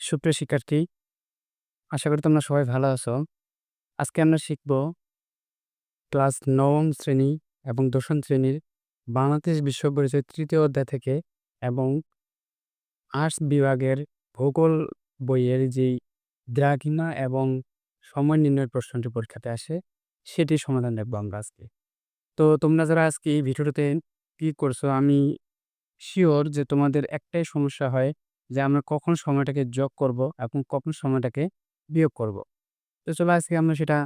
সুপ্রিয় শিক্ষার্থী, আশা করি তোমরা সবাই ভালো আছো। আজকে আমরা শিখব ক্লাস নবম শ্রেণি এবং দশম শ্রেণির বাংলাদেশ বিশ্ব পরিচয় তৃতীয় অধ্যায় থেকে এবং আর্টস বিভাগের ভূগোল বইয়ের যেই দ্রাঘিমা এবং সময় নির্ণয়ের প্রশ্নটি পরীক্ষাতে আসে, সেটির সমাধান দেখব আমরা আজকে। তো তোমরা যারা আজকে এই ভিডিওটাতে ক্লিক করছ, আমি শিওর যে তোমাদের একটাই সমস্যা হয় যে আমরা কখন সময়টাকে যোগ করব এবং কখন সময়টাকে বিয়োগ করব। তো চলো আজকে আমরা সেটা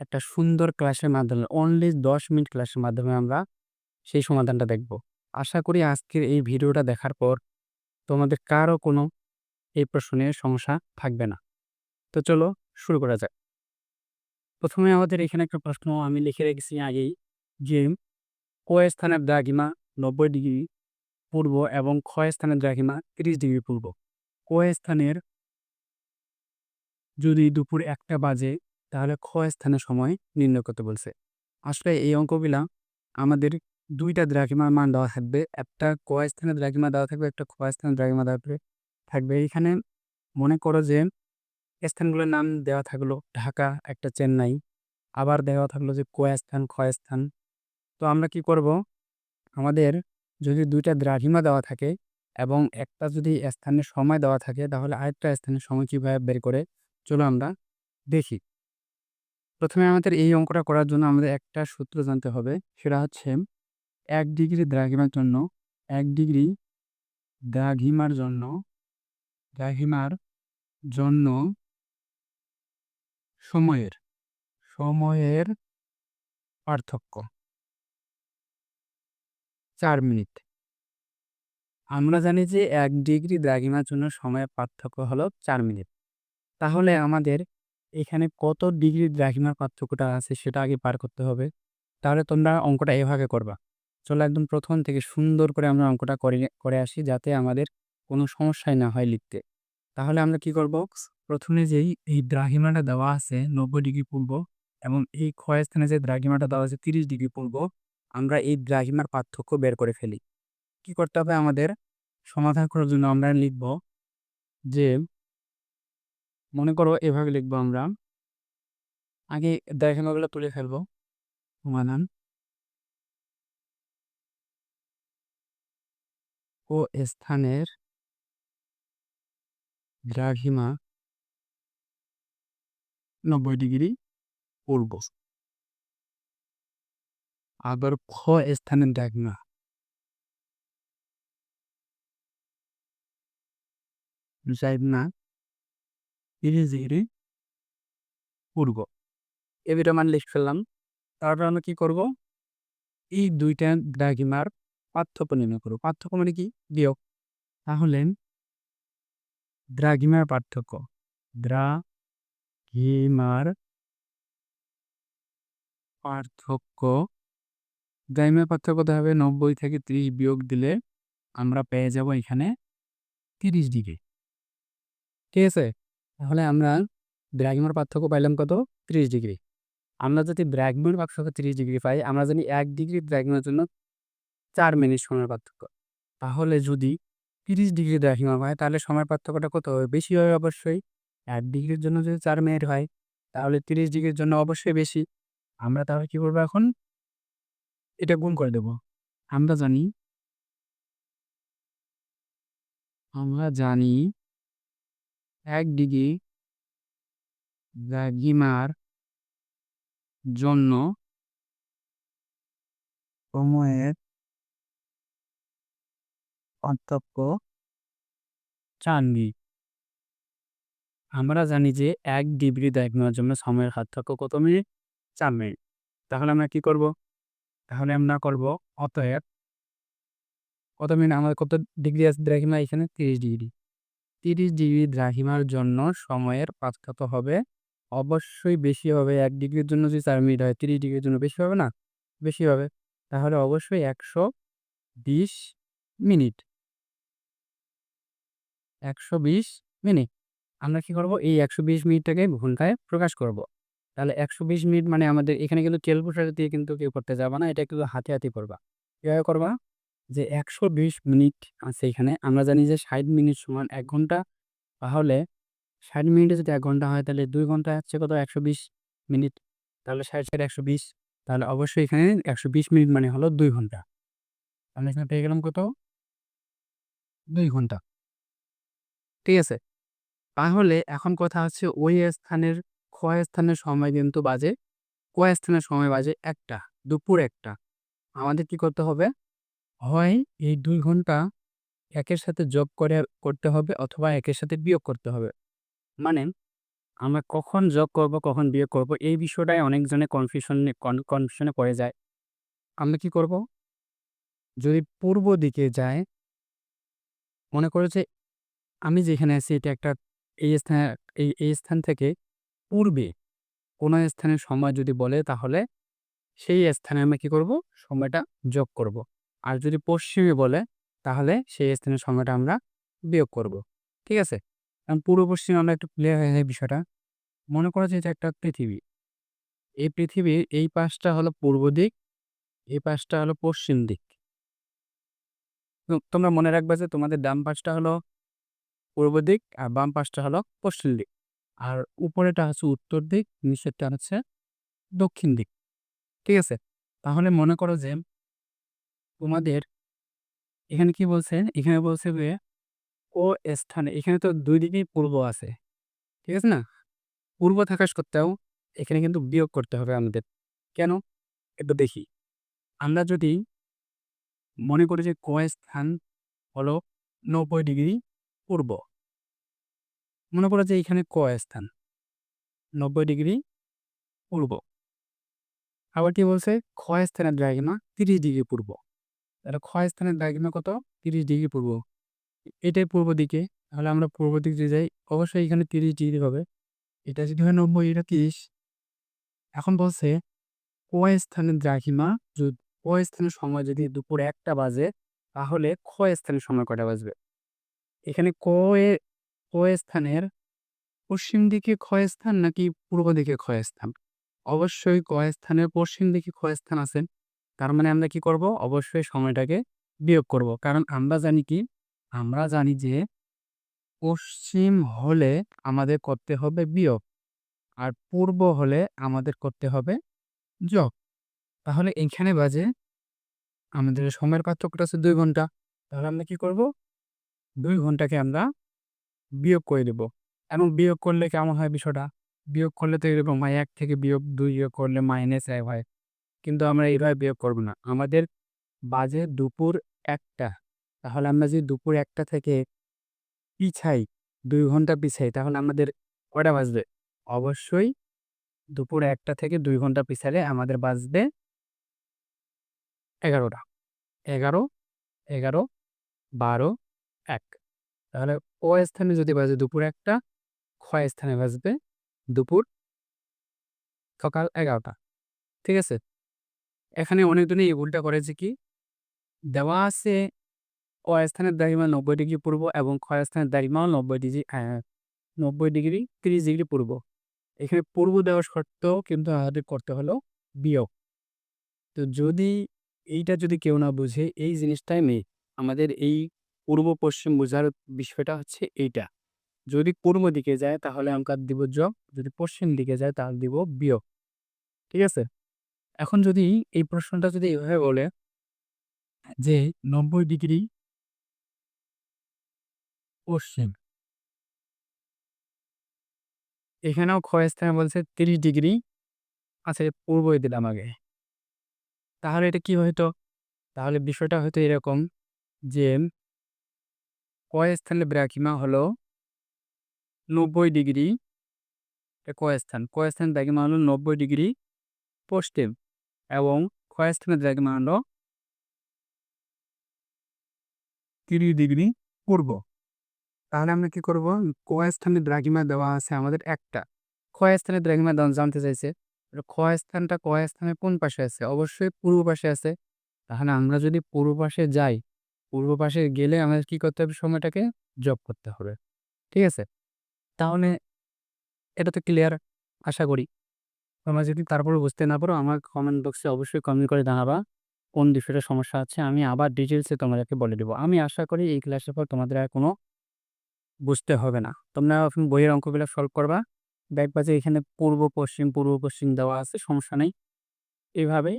একটা সুন্দর ক্লাসের মাধ্যমে অনলি ১০ মিনিট ক্লাসের মাধ্যমে আমরা সেই সমাধানটা দেখব। আশা করি আজকের এই ভিডিওটা দেখার পর তোমাদের কারও কোনো এই প্রশ্নের সমস্যা থাকবে না। তো চলো শুরু করা যাক। প্রথমে আমাদের এখানে একটা প্রশ্ন আমি লিখে রেখেছি আগেই যে ক স্থানের দাগিমা নব্বই ডিগ্রি পূর্ব এবং খ স্থানের দ্রাঘিমা ৩০ ডিগ্রি পূর্ব। ক স্থানের যদি দুপুর একটা বাজে তাহলে খ স্থানের সময় নির্ণয় করতে বলছে। আসলে এই অঙ্কগুলা আমাদের দুইটা দ্রাঘিমার মান দেওয়া থাকবে। একটা ক স্থানের দ্রাঘিমা দেওয়া থাকবে, একটা খ স্থানের দ্রাঘিমা দেওয়া থাকবে। এখানে মনে করো যে স্থানগুলোর নাম দেওয়া থাকল ঢাকা, একটা চেন্নাই, আবার দেওয়া থাকল যে ক স্থান, খ স্থান। তো আমরা কি করব আমাদের যদি দুইটা দ্রাঘিমা দেওয়া থাকে এবং একটা যদি স্থানের সময় দেওয়া থাকে, তাহলে আরেকটা স্থানের সময় কীভাবে বের করে? চলো আমরা দেখি। প্রথমে আমাদের এই অঙ্কটা করার জন্য আমাদের একটা সূত্র জানতে হবে। সেটা হচ্ছে এক ডিগ্রি দ্রাঘিমার জন্য, এক ডিগ্রি দ্রাঘিমার জন্য দ্রাঘিমার জন্য সময়ের সময়ের পার্থক্য। চার মিনিট। আমরা জানি যে এক ডিগ্রি দ্রাঘিমার জন্য সময়ের পার্থক্য হলো চার মিনিট। তাহলে আমাদের এখানে কত ডিগ্রি দ্রাঘিমার পার্থক্যটা আছে সেটা আগে পার করতে হবে। তাহলে তোমরা অঙ্কটা এভাবে করবা। চলো একদম প্রথম থেকে সুন্দর করে আমরা অঙ্কটা করে করে আসি যাতে আমাদের কোনো সমস্যাই না হয় লিখতে। তাহলে আমরা কি করব? প্রথমে যেই, এই দ্রাঘিমাটা দেওয়া আছে নব্বই ডিগ্রি পূর্ব এবং এই ক্ষয় স্থানে যে দ্রাঘিমাটা দেওয়া আছে তিরিশ ডিগ্রি পূর্ব আমরা এই দ্রাঘিমার পার্থক্য বের করে ফেলি। কি করতে হবে আমাদের? সমাধান করার জন্য আমরা লিখব যে, মনে করো এভাবে লিখব আমরা। আগে দ্রাঘিমাগুলো তুলে ফেলব। সমাধান। ও স্থানের দ্রাঘিমা নব্বই ডিগ্রি পূর্ব। আবার খ স্থানের দ্রাঘিমা না তিরিশ ডিগ্রি পূর্ব এ দুইটা মান লিখে ফেললাম তারপর আমরা কি করব এই দুইটা দ্রাঘিমার পার্থক্য নির্ণয় করব পার্থক্য মানে কি বিয়োগ তাহলে দ্রাঘিমার পার্থক্য দ্রাঘিমার পার্থক্য দ্রাঘিমার পার্থক্য হবে নব্বই থেকে ত্রিশ বিয়োগ দিলে আমরা পেয়ে যাব এখানে তিরিশ ডিগ্রি। ঠিক আছে? তাহলে আমরা দ্রাঘিমার পার্থক্য পাইলাম কত? ত্রিশ ডিগ্রি। আমরা যদি দ্রাঘিমার পার্থক্য ত্রিশ ডিগ্রি পাই, আমরা জানি এক ডিগ্রি দ্রাঘিমার জন্য চার মিনিট সময়ের পার্থক্য। তাহলে যদি তিরিশ ডিগ্রি দ্রাঘিমা হয়, তাহলে সময়ের পার্থক্যটা কত হবে? বেশি হবে অবশ্যই। এক ডিগ্রির জন্য যদি চার মিনিট হয়, তাহলে তিরিশ ডিগ্রির জন্য অবশ্যই বেশি। আমরা তাহলে কি করব এখন? এটা গুণ করে দেব। আমরা জানি আমরা জানি এক ডিগ্রি দ্রাঘিমার জন্য সময়ের পার্থক্য মিনিট আমরা জানি যে এক ডিগ্রি দ্রাঘিমার জন্য সময়ের পার্থক্য কত মিনিট? চার মিনিট। তাহলে আমরা কি করব? তাহলে আমরা করব। অতএব কত মিনিট আমাদের কত ডিগ্রি আছে দ্রাঘিমা? এখানে তিরিশ ডিগ্রি তিরিশ ডিগ্রি দ্রাঘিমার জন্য সময়ের পার্থক্য হবে। অবশ্যই বেশি হবে। এক ডিগ্রির জন্য যদি চার মিনিট হয়, তিরিশ ডিগ্রির জন্য বেশি হবে না? বেশি হবে। তাহলে অবশ্যই একশো বিশ মিনিট। একশো বিশ মিনিট। আমরা কি করব? এই একশো বিশ মিনিটটাকে ঘন্টায় প্রকাশ করব। তাহলে একশো বিশ মিনিট মানে আমাদের এখানে কিন্তু ক্যালকুলেটার দিয়ে কিন্তু কেউ করতে যাবে না, এটা কিন্তু হাতে হাতে করবা। কীভাবে করবা? যে একশো বিশ মিনিট আছে এখানে, আমরা জানি যে ষাট মিনিট সমান এক ঘণ্টা, তাহলে ষাট মিনিটে যদি এক ঘণ্টা হয় তাহলে দুই ঘণ্টা হচ্ছে কত? একশো বিশ মিনিট। তাহলে ষাট ষাট একশো বিশ, তাহলে অবশ্যই এখানে একশো বিশ মিনিট মানে হলো দুই ঘণ্টা। তাহলে এখানে পেয়ে গেলাম কত? দুই ঘণ্টা। ঠিক আছে? তাহলে এখন কথা হচ্ছে ওই স্থানের স্থানের সময় কিন্তু বাজে? স্থানের সময় বাজে? একটা, দুপুর একটা। আমাদের কি করতে হবে? হয় এই দুই ঘণ্টা একের সাথে যোগ করে, করতে হবে অথবা একের সাথে বিয়োগ করতে হবে। মানে আমরা কখন যোগ করব, কখন বিয়োগ করব, এই বিষয়টাই অনেকজনে কনফিউশন কনফিউশনে পড়ে যায়। আমরা কি করব? যদি পূর্ব দিকে যায়, মনে করো যে আমি যেখানে আছি, এটা একটা এই স্থানে, এই এই স্থান থেকে পূর্বে কোনো স্থানের সময় যদি বলে, তাহলে সেই স্থানে আমরা কি করব? সময়টা যোগ করব। আর যদি পশ্চিমে বলে, তাহলে সেই স্থানের সময়টা আমরা বিয়োগ করব। ঠিক আছে? কারণ পূর্ব পশ্চিমে আমরা একটু ক্লিয়ার হয়ে যায় বিষয়টা। মনে করা যে এটা একটা পৃথিবী। এই পৃথিবীর এই পাশটা হলো পূর্ব দিক, এই পাশটা হলো পশ্চিম দিক। তোমরা মনে রাখবে যে তোমাদের ডান পাশটা হলো পূর্ব দিক আর বাম পাশটা হলো পশ্চিম দিক। আর উপরেটা হচ্ছে উত্তর দিক, নিচেরটা হচ্ছে দক্ষিণ দিক। ঠিক আছে? তাহলে মনে করো যে তোমাদের এখানে কি বলছে? এখানে বলছে যে ও স্থানে, এখানে তো দুই দিকেই পূর্ব আছে। ঠিক আছে না? পূর্ব থাকা সত্ত্বেও এখানে কিন্তু বিয়োগ করতে হবে আমাদের। কেন? একটু দেখি। আমরা যদি মনে করি যে ক স্থান হলো নব্বই ডিগ্রি পূর্ব। মনে করো যে এখানে ক স্থান? নব্বই ডিগ্রি পূর্ব। আবার কি বলছে? ক্ষয় স্থানের দ্রাঘিমা তিরিশ ডিগ্রি পূর্ব। তাহলে ক্ষয় স্থানের দ্রাঘিমা কত? তিরিশ ডিগ্রি পূর্ব। এটাই পূর্ব দিকে। তাহলে আমরা পূর্ব দিক দিয়ে যাই। অবশ্যই এখানে তিরিশ ডিগ্রি হবে। এটা যদি হয় নব্বই, এটা তিরিশ। এখন বলছে কয় স্থানের দ্রাঘিমা যদি কয় স্থানের সময় যদি দুপুর একটা বাজে, তাহলে ক্ষয় স্থানের সময় কটা বাজবে? এখানে ক কয় স্থানের পশ্চিম দিকে ক্ষয় স্থান নাকি পূর্ব দিকে ক্ষয় স্থান অবশ্যই স্থানের পশ্চিম দিকে ক্ষয় স্থান আছে। তার মানে আমরা কি করব? অবশ্যই সময়টাকে বিয়োগ করব। কারণ আমরা জানি কি? আমরা জানি যে পশ্চিম হলে আমাদের করতে হবে বিয়োগ আর পূর্ব হলে আমাদের করতে হবে যোগ। তাহলে এখানে বাজে আমাদের সময়ের পার্থক্যটা আছে দুই ঘণ্টা। তাহলে আমরা কি করব? দুই ঘন্টাকে আমরা বিয়োগ করে দেব। এবং বিয়োগ করলে কেমন হয় বিষয়টা? বিয়োগ করলে তো এরকম হয়, এক থেকে বিয়োগ দুই বিয়োগ করলে মাইনাস এক হয়। কিন্তু আমরা এইভাবে বিয়োগ করব না। আমাদের বাজে দুপুর একটা। তাহলে আমরা যদি দুপুর একটা থেকে পিছাই, দুই ঘণ্টা পিছাই, তাহলে আমাদের কটা বাজবে? অবশ্যই দুপুর একটা থেকে দুই ঘণ্টা পিছালে আমাদের বাজবে এগারোটা। এগারো এগারো, বারো, এক। তাহলে ও স্থানে যদি বাজে দুপুর একটা ক্ষয় স্থানে বাজবে দুপুর সকাল এগারোটা। ঠিক আছে? এখানে অনেকজনই এই ভুলটা করেছে কি, দেওয়া আছে ও স্থানের দ্রাঘিমা নব্বই ডিগ্রি পূর্ব এবং ক্ষয় স্থানের দ্রাঘিমাও নব্বই ডিগ্রি নব্বই ডিগ্রি, তিরিশ ডিগ্রি পূর্ব। এখানে পূর্ব দেওয়া সত্ত্বেও কিন্তু আমাদের করতে হলো বিয়োগ। তো যদি এইটা যদি কেউ না বুঝে, এই জিনিসটাই নেই আমাদের এই পূর্ব পশ্চিম বোঝার বিষয়টা হচ্ছে এইটা। যদি পূর্ব দিকে যায় তাহলে আমরা দিব যোগ, যদি পশ্চিম দিকে যায় তাহলে দিব বিয়োগ। ঠিক আছে? এখন যদি এই প্রশ্নটা যদি এভাবে বলে যে নব্বই ডিগ্রি পশ্চিম এখানেও ক্ষয় স্থানে বলছে তিরিশ ডিগ্রি আচ্ছা পূর্বই দিলাম আগে। তাহলে এটা কি হয়তো তাহলে বিষয়টা হয়তো এরকম যে কয় স্থানের ব্রাকিমা হলো নব্বই ডিগ্রি। কয় স্থান কয় স্থানের দ্রাঘিমা হলো নব্বই ডিগ্রি পশ্চিম এবং ক্ষয় স্থানের দ্রাঘিমা হলো তিরিশ ডিগ্রি পূর্ব। তাহলে আমরা কি করব? কয় স্থানের দ্রাঘিমা দেওয়া আছে আমাদের একটা। ক্ষয় স্থানের দ্রাঘিমা জানতে চাইছে। ক্ষয় স্থানটা কয় স্থানে কোন পাশে আছে? অবশ্যই পূর্ব পাশে আছে। তাহলে আমরা যদি পূর্ব পাশে যাই পূর্ব পাশে গেলে আমাদের কি করতে হবে? সময়টাকে জব করতে হবে। ঠিক আছে? তাহলে এটা তো ক্লিয়ার আশা করি। তোমরা যদি তারপরে বুঝতে না পারো, আমার কমেন্ট বক্সে অবশ্যই কমেন্ট করে জানাবা, কোন বিষয়টা সমস্যা আছে? আমি আবার ডিটেলসে তোমাদেরকে বলে দেবো। আমি আশা করি এই ক্লাসের পর তোমাদের আর কোনো বুঝতে হবে না। তোমরা বইয়ের অঙ্কগুলো সলভ করবা। দেখবা যে এখানে পূর্ব, পশ্চিম পূর্ব, পশ্চিম দেওয়া আছে, সমস্যা নেই। এইভাবে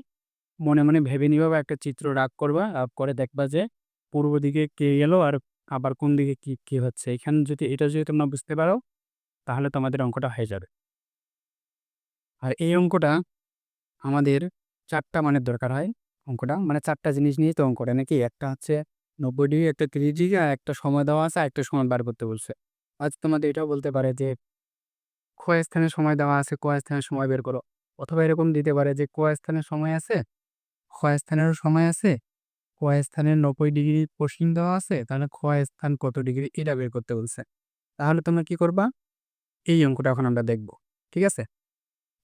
মনে মনে ভেবে নিবা বা একটা চিত্র রাগ করবা। করে দেখবা যে পূর্ব দিকে কে গেল আর আবার কোন দিকে কি কি হচ্ছে? এখানে যদি, এটা যদি তোমরা বুঝতে পারো, তাহলে তোমাদের অঙ্কটা হয়ে যাবে। আর এই অঙ্কটা আমাদের চারটা মানের দরকার হয় অঙ্কটা। মানে চারটা জিনিস নিয়েই তো অঙ্কটা। নাকি একটা হচ্ছে নব্বই ডিগ্রি, একটা তিরিশ ডিগ্রি, আর একটা সময় দেওয়া আছে, আর একটা সময় বার করতে বলছে। আজ তোমাদের এটাও বলতে পারে যে কয় স্থানে সময় দেওয়া আছে কয় স্থানে সময় বের করো। অথবা এরকম দিতে পারে যে কয় স্থানে সময় আছে কয় স্থানেরও সময় আছে কয় স্থানের নব্বই ডিগ্রি পশ্চিম দেওয়া আছে, তাহলে কয় স্থান কত ডিগ্রি এটা বের করতে বলছে। তাহলে তোমরা কি করবা? এই অঙ্কটা এখন আমরা দেখব, ঠিক আছে?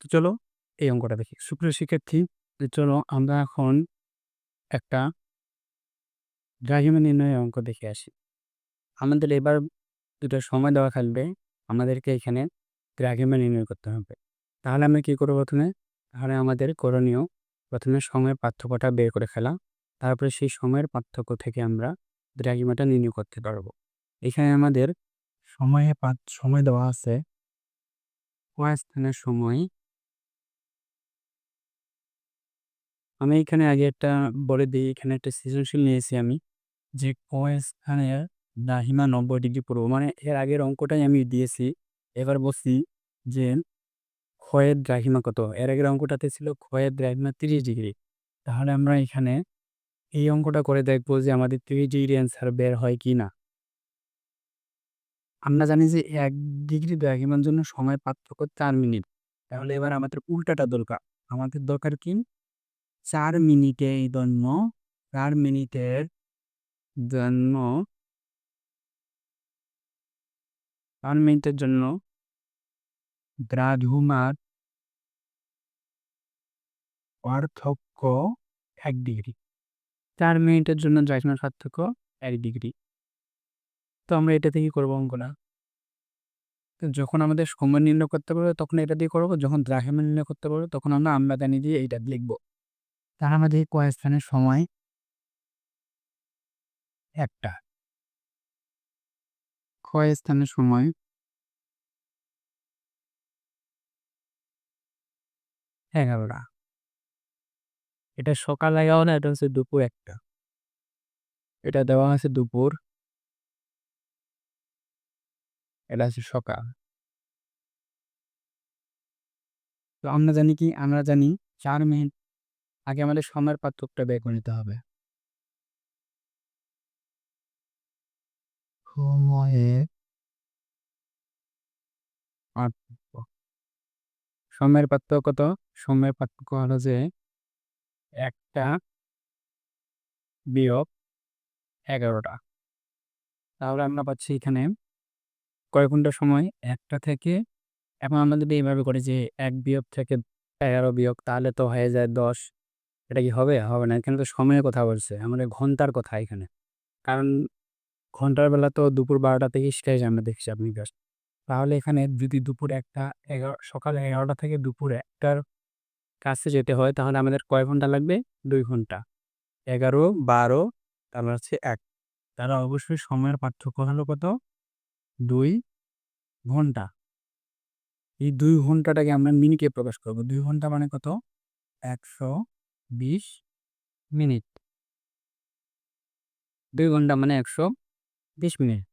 তো চলো এই অঙ্কটা দেখি। সুপ্রিয় শিক্ষার্থী চলো আমরা এখন একটা দ্রাঘিমা নির্ণয়ের অঙ্ক দেখে আসি। আমাদের এবার দুটো সময় দেওয়া থাকবে, আমাদেরকে এখানে দ্রাঘিমা নির্ণয় করতে হবে। তাহলে আমরা কী করব প্রথমে? তাহলে আমাদের করণীয়, প্রথমে সময়ের পার্থক্যটা বের করে ফেলা। তারপরে সেই সময়ের পার্থক্য থেকে আমরা দ্রাঘিমাটা নির্ণয় করতে পারব। এখানে আমাদের সময়ে পাঁচ, সময় দেওয়া আছে। কয় স্থানের সময়? আমি এখানে আগে একটা বলে দিই, এখানে একটা সৃজনশীল নিয়েছি আমি যে কয় স্থানের দ্রাঘিমা নব্বই ডিগ্রি পূর্ব মানে এর আগের অঙ্কটাই আমি দিয়েছি। এবার বলছি যে ক্ষয়ের দ্রাঘিমা কত? এর আগের অঙ্কটাতে ছিল ক্ষয়ের দ্রাঘিমা তিরিশ ডিগ্রি। তাহলে আমরা এখানে এই অঙ্কটা করে দেখব যে আমাদের থ্রি ডিগ্রি অ্যান্সার বের হয় কি না। আমরা জানি যে এক ডিগ্রি দ্রাঘিমার জন্য সময় পার্থক্য চার মিনিট। তাহলে এবার আমাদের উল্টাটা দরকার। আমাদের দরকার কি? চার মিনিটে এই জন্য চার মিনিটের জন্য চার মিনিটের জন্য দ্রাঘিমার পার্থক্য এক ডিগ্রি চার মিনিটের জন্য দ্রাঘিমার পার্থক্য এক ডিগ্রি। তো আমরা এটা থেকে করব অঙ্কটা। তো যখন আমাদের সময় নির্ণয় করতে পারব, তখন এটা দিয়ে করব। যখন দ্রাঘিমা নির্ণয় করতে পারব, তখন আমরা আমদানি দিয়ে এইটা লিখব। তার আমাদের কয় স্থানের সময়? একটা। কয় স্থানের সময়? এগারোটা। এটা সকাল এগারো না, এটা হচ্ছে দুপুর একটা। এটা দেওয়া আছে দুপুর। এটা হচ্ছে সকাল। তো আমরা জানি কি? আমরা জানি চার মিনিট আগে আমাদের সময়ের পার্থক্যটা বের করে নিতে হবে। সময়ের পার্থক্য। সময়ের পার্থক্য কত সময়ের পার্থক্য হলো যে একটা বিয়োগ এগারোটা। তাহলে আমরা পাচ্ছি এখানে কয় ঘণ্টা সময়? একটা থেকে, এখন আমরা যদি এইভাবে করি যে এক বিয়োগ থেকে এগারো বিয়োগ, তাহলে তো হয়ে যায় দশ। এটা কি হবে? হবে না, এখানে তো সময়ের কথা বলছে, আমাদের ঘণ্টার কথা এখানে। কারণ ঘণ্টার বেলা তো দুপুর বারোটা থেকে শেষ আমরা দেখছি আপনি তাহলে এখানে যদি দুপুর একটা, এগারো, সকাল এগারোটা থেকে দুপুর একটার কাছে যেতে হয়, তাহলে আমাদের কয় ঘণ্টা লাগবে? দুই ঘণ্টা। এগারো, বারো, তারপর হচ্ছে এক। তারা অবশ্যই সময়ের পার্থক্য হলো কত? দুই ঘণ্টা। এই দুই ঘন্টাটাকে আমরা মিনিটে প্রকাশ করব। দুই ঘণ্টা মানে কত? একশো বিশ মিনিট। দুই ঘণ্টা মানে একশো বিশ মিনিট।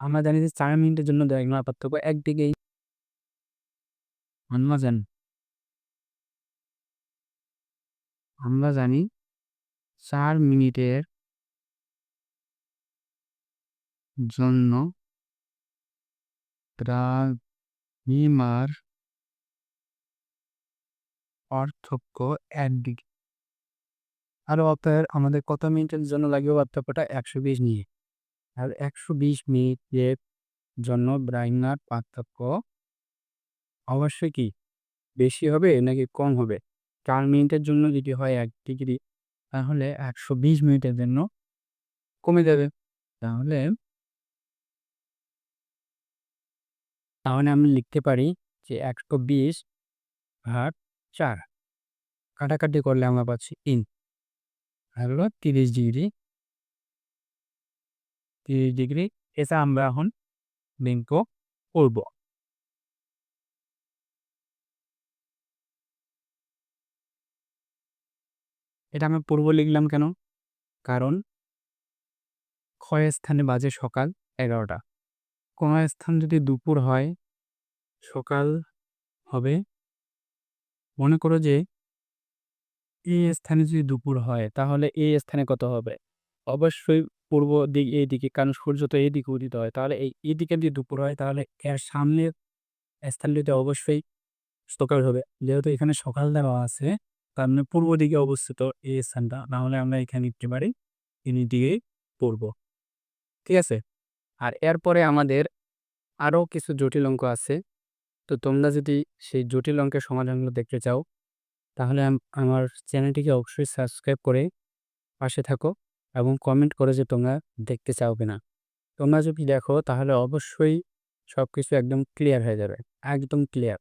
আমরা জানি যে চার মিনিটের জন্য দ্রাঘিমার পার্থক্য একদিকেই। আমরা জানি আমরা জানি চার মিনিটের জন্য এক আর অতএব আমাদের কত মিনিটের জন্য লাগবে পার্থক্যটা? একশো বিশ নিয়ে আর একশো বিশ মিনিটের জন্য ব্রাইনার পার্থক্য অবশ্যই কি? বেশি হবে নাকি কম হবে? চার মিনিটের জন্য যদি হয় এক ডিগ্রি, তাহলে একশো বিশ মিনিটের জন্য কমে যাবে। তাহলে তাহলে আমি লিখতে পারি যে একশো বিশ ভাগ চার, কাটাকাটি করলে আমরা পাচ্ছি তিন। হলো তিরিশ ডিগ্রি তিরিশ ডিগ্রি এটা আমরা এখন লিঙ্ক করব। এটা আমি পূর্ব লিখলাম কেন? কারণ ক্ষয় স্থানে বাজে সকাল এগারোটা। কোন স্থান যদি দুপুর হয়, সকাল হবে। মনে করো যে এই স্থানে যদি দুপুর হয়, তাহলে এই স্থানে কত হবে? অবশ্যই পূর্ব দিক এই দিকে কারণ সূর্য তো এই দিকে উদিত হয়। তাহলে এই এই দিকে যদি দুপুর হয়, তাহলে এর সামনের স্থানটিতে অবশ্যই সকাল হবে। যেহেতু এখানে সকাল দেওয়া আছে তার মানে পূর্ব দিকে অবস্থিত এই স্থানটা, নাহলে আমরা এখানে নিতে পারি ইনি দিকে পূর্ব ঠিক আছে? আর এরপরে আমাদের আরও কিছু জটিল অঙ্ক আছে। তো তোমরা যদি সেই জটিল অঙ্কের সমাধানগুলো দেখতে চাও, তাহলে আমার চ্যানেলটিকে অবশ্যই সাবস্ক্রাইব করে পাশে থাকো এবং কমেন্ট করে যে তোমরা দেখতে চাও কিনা। তোমরা যদি দেখো, তাহলে অবশ্যই সব কিছু একদম ক্লিয়ার হয়ে যাবে, একদম ক্লিয়ার।